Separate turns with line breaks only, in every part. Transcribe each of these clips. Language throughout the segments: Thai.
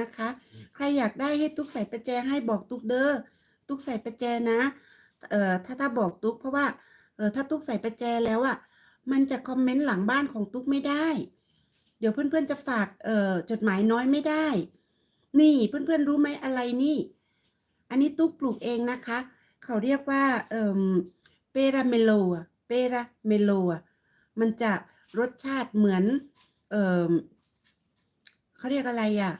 นะคะ ใครอยากได้ให้ตุ๊กใส่ประแจให้บอกตุ๊กเด้อตุ๊กใส่ประแจนะเอ่อถ้าถ้าบอกตุ๊กเพราะว่าเออถ้าตุ๊กใส่ประแจแล้วอะมันจะคอมเมนต์หลังบ้านของตุ๊กไม่ได้ เดี๋ยวเพื่อนๆจะฝากเอ่อจดหมายน้อยไม่ได้ นี่เพื่อนๆรู้ไหมอะไรนี่ อันนี้ตุ๊กปลูกเองนะคะ เขาเรียกว่าเอ่อเปราเมโลอะเปราเมโลอะมันจะรสชาติเหมือนเอ่อเขาเรียกอะไรอะ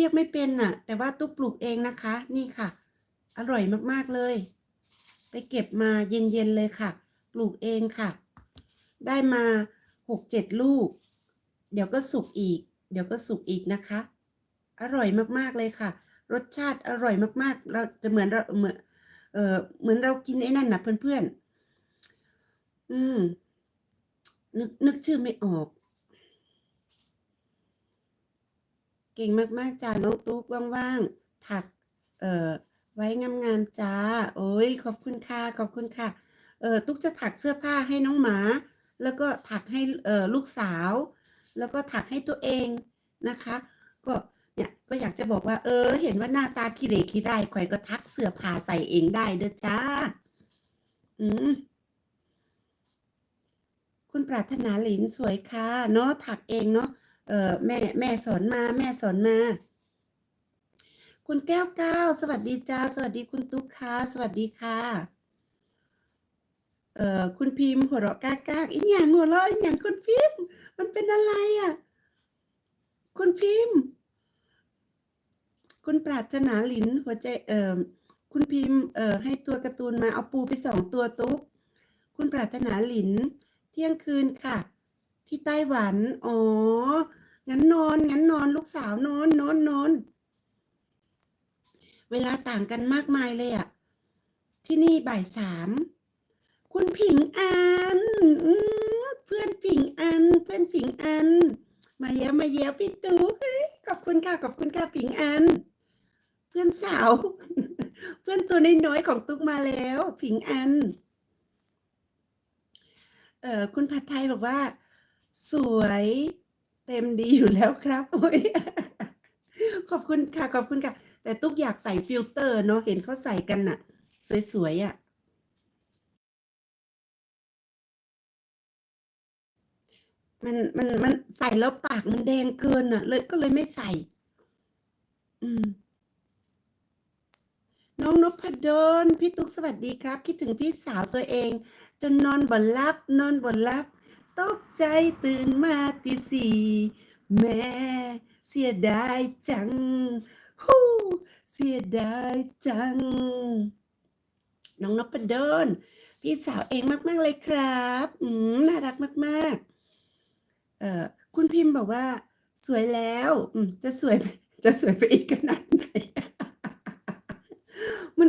เรียกไม่เป็นน่ะ แต่ว่าตุ๊กปลูกเองนะคะ นี่ค่ะ อร่อยมากๆเลย ไปเก็บมาเย็นๆเลยค่ะ ปลูกเองค่ะ ได้มาหกเจ็ดลูก เดี๋ยวก็สุกอีก เดี๋ยวก็สุกอีกนะคะ อร่อยมากๆเลยค่ะ รสชาติอร่อยมากๆ เราจะเหมือนเราเหมือนเออเหมือนเรากินไอ้นั่นนะเพื่อนๆอืมนึกนึกชื่อไม่ออก เก่งมากๆจ้าน้องตุ๊กว่างๆถักเอ่อไว้งามๆจ้าโอ้ยขอบคุณค่ะขอบคุณค่ะเออตุ๊กจะถักเสื้อผ้าให้น้องหมา แล้วก็ถักให้เอ่อลูกสาว แล้วก็ถักให้ตัวเองนะคะ ก็เนี่ยก็อยากจะบอกว่า เออ เห็นว่าหน้าตาขี้เหร่ขี้ไร่ข่อยก็ทักเสื้อผ้าใส่เองได้เด้อจ้า อืมคุณปรารถนาหลินสวยค่ะเนาะถักเองเนาะ เออแม่แม่สอนมาแม่สอนมา คุณแก้วก้าวสวัสดีจ้า สวัสดีคุณตุ๊กค่ะสวัสดีค่ะเอ่อคุณพิมพ์หัวเราะก้ากากอีกอย่างหัวเราะอีกอย่างคุณพิมพ์ มันเป็นอะไรอะ คุณพิมพ์ คุณปรารถนาหลินหัวใจเอ่อคุณพิมพ์เอ่อให้ตัวการ์ตูนมาเอาปูไปสองตัวตุ๊กคุณปรารถนาหลิน เที่ยงคืนค่ะ ที่ไต้หวัน อ๋อ งั้นนอนงั้นนอนลูกสาวนอนนอนนอน เวลาต่างกันมากมายเลยอะที่นี่บ่ายสามคุณผิงอันอเพื่อนผิงอัน เพื่อนผิงอัน มาเยี่ยมมาเยี่ยมพี่ตุ๊กขอบคุณค่ะขอบคุณค่ะผิงอัน เพื่อนสาว เพื่อนตัวน้อยๆของตุ๊กมาแล้ว ผิงอันเออคุณผัดไทยบอกว่า สวย เต็มดีอยู่แล้วครับโอ้ยขอบคุณค่ะ ขอบคุณค่ะ แต่ตุ๊กอยากใส่ฟิลเตอร์เนาะเห็นเขาใส่กันน่ะ สวยๆอะมันมันมันใส่แล้วปากมันแดงเกินอะ เลยก็เลยไม่ใส่ อืม น้องนพดลพี่ตุ๊กสวัสดีครับ คิดถึงพี่สาวตัวเอง จนนอนบ่หลับ นอนบ่หลับ ตกใจตื่นมาตีสี่แม่เสียดายจังฮู้เสียดายจัง น้องนพดลพี่สาวเองมาก ๆ เลยครับอืมน่ารักมาก ๆ เอ่อคุณพิมพ์บอกว่า สวยแล้วอืมจะสวย จะสวยไปอีกขนาดไหน มัน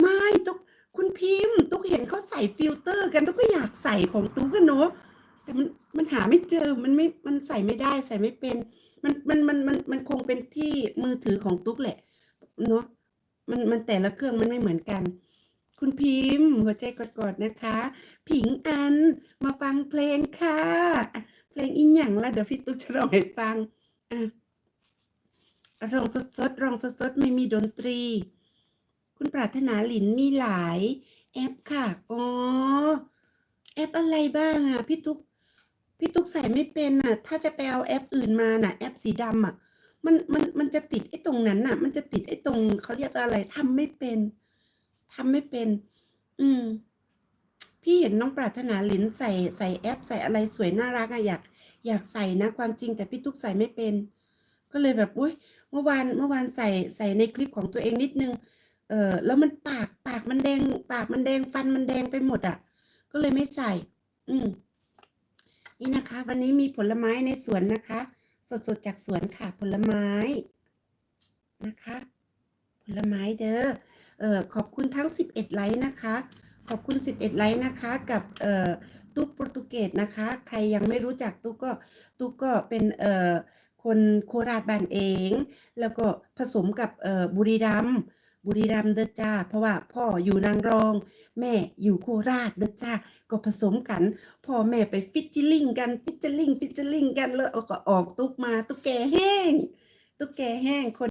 ไม่ตุ๊กคุณพิมพ์ ตุ๊กเห็นเขาใส่ฟิลเตอร์กันตุ๊กก็อยากใส่ของตุ๊กกันเนาะ แต่มันมันหาไม่เจอมันไม่มันใส่ไม่ได้ใส่ไม่เป็น มันมันมันมันมันคงเป็นที่มือถือของตุ๊กแหละเนาะมันมันแต่ละเครื่องมันไม่เหมือนกัน คุณพิมพ์ หัวใจกดๆนะคะ ผิงอันมาฟังเพลงค่ะ เพลงอีหยังละเดี๋ยวพี่ตุ๊กจะร้องให้ฟังอะร้องสดๆร้องสดๆไม่มีดนตรี คุณปรารถนาหลินมีหลายแอปค่ะ อ๋อ แอปอะไรบ้างอะ พี่ตุ๊ก พี่ตุ๊กใส่ไม่เป็นอะ ถ้าจะไปเอาแอปอื่นมาน่ะ แอปสีดำอะ มันมันมันจะติดไอ้ตรงนั้นน่ะ มันจะติดไอ้ตรงเขาเรียกอะไรทำไม่เป็นทำไม่เป็น อืม พี่เห็นน้องปรารถนาหลินใส่ใส่แอป ใส่อะไรสวยน่ารักอะอยาก อยากใส่นะความจริง แต่พี่ตุ๊กใส่ไม่เป็น ก็เลยแบบอุ้ยเมื่อวานเมื่อวานใส่ใส่ในคลิปของตัวเองนิดนึง เออแล้วมันปากปากมันแดง ปากมันแดงฟันมันแดงไปหมดอะ ก็เลยไม่ใส่ อืม นี่นะคะ วันนี้มีผลไม้ในสวนนะคะ สดๆจากสวนค่ะผลไม้นะคะ ผลไม้เด้อเออขอบคุณทั้ง 11 ไลค์นะคะ ขอบคุณ 11 ไลค์นะคะ กับเอ่อตุ๊กโปรตุเกสนะคะ ใครยังไม่รู้จักตุ๊กก็ตุ๊กก็เป็นเอ่อคนโคราชบ้านเอง แล้วก็ผสมกับเอ่อบุรีรัมย์ บุรีรัมย์เด้อจ้า เพราะว่าพ่ออยู่นางรอง แม่อยู่โคราชเด้อจ้า ก็ผสมกัน พ่อแม่ไปฟิชจิลิงกันฟิชจิลิงฟิชจิลิงกันแล้วก็ออกตุ๊กมาตุ๊กแกแห้ง ตุ๊กแกแห้งคน